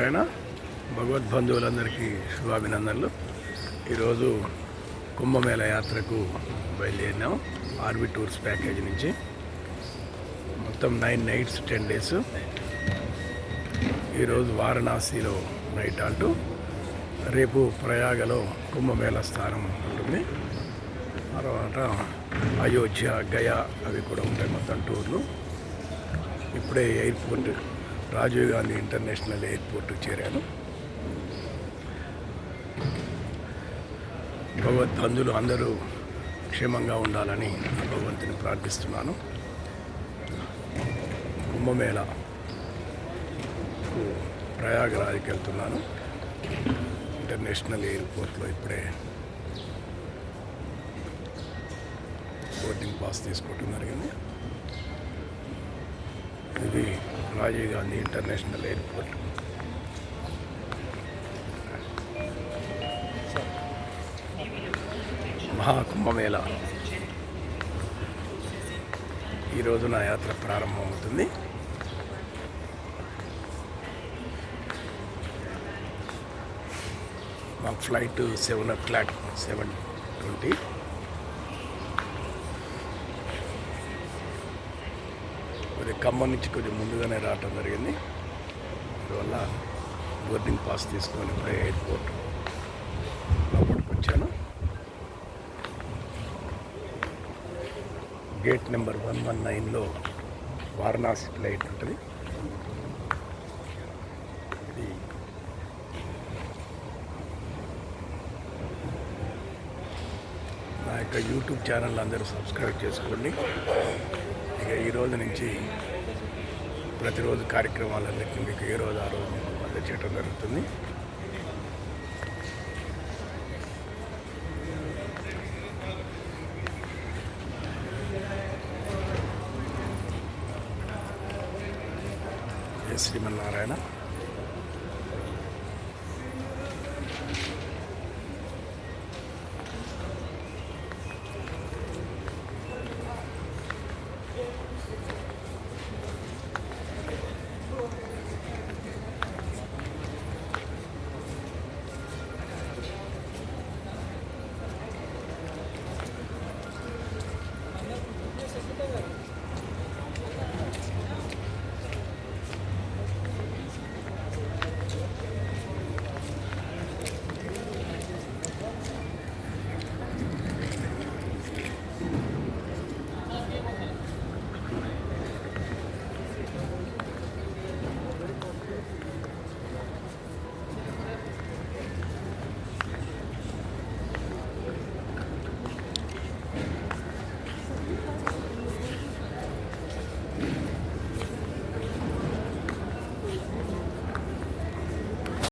నారాయణ భగవద్బంధువులందరికీ శుభాభినందనలు. ఈరోజు కుంభమేళ యాత్రకు బయలుదేరినాం ఆర్బి టూర్స్ ప్యాకేజ్ నుంచి. మొత్తం నైన్ నైట్స్ టెన్ డేస్. ఈరోజు వారణాసిలో నైట్ అంటూ రేపు ప్రయాగలో కుంభమేళ స్థానం ఉంటుంది. తర్వాత అయోధ్య గయా అవి కూడా ఉంటాయి మొత్తం టూర్లు. ఇప్పుడే airport Rajiv Gandhi international airport చేరాను. భగవద్బంధులు అందరూ క్షేమంగా ఉండాలని భగవంతుని ప్రార్థిస్తున్నాను. కుంభమేళ ప్రయాగరాజ్కి వెళ్తున్నాను. ఇంటర్నేషనల్ ఎయిర్పోర్ట్లో ఇప్పుడే బోర్డింగ్ పాస్ తీసుకోవటం జరిగింది. ఇది రాజీవ్ గాంధీ ఇంటర్నేషనల్ ఎయిర్పోర్ట్. మహాకుంభమేళ. ఈరోజు నా యాత్ర ప్రారంభమవుతుంది. మాకు flight seven o'clock seven twenty. కొద్దిగా ఖమ్మం నుంచి కొంచెం ముందుగానే రావటం జరిగింది. అందువల్ల బోర్డింగ్ పాస్ తీసుకొని ఇప్పుడే ఎయిర్పోర్ట్ లోపలికి వచ్చాను. గేట్ నెంబర్ వన్ వన్ నైన్లో వారణాసి ఫ్లైట్ ఉంటుంది. ఇది నా యొక్క యూట్యూబ్ ఛానల్ అందరూ సబ్స్క్రైబ్ చేసుకోండి. ఇక ఈ రోజు నుంచి ప్రతిరోజు కార్యక్రమాలన్నింటినీ మీకు ఏ రోజు ఆ రోజు మీకు చేయటం జరుగుతుంది శ్రీమన్నారాయణ.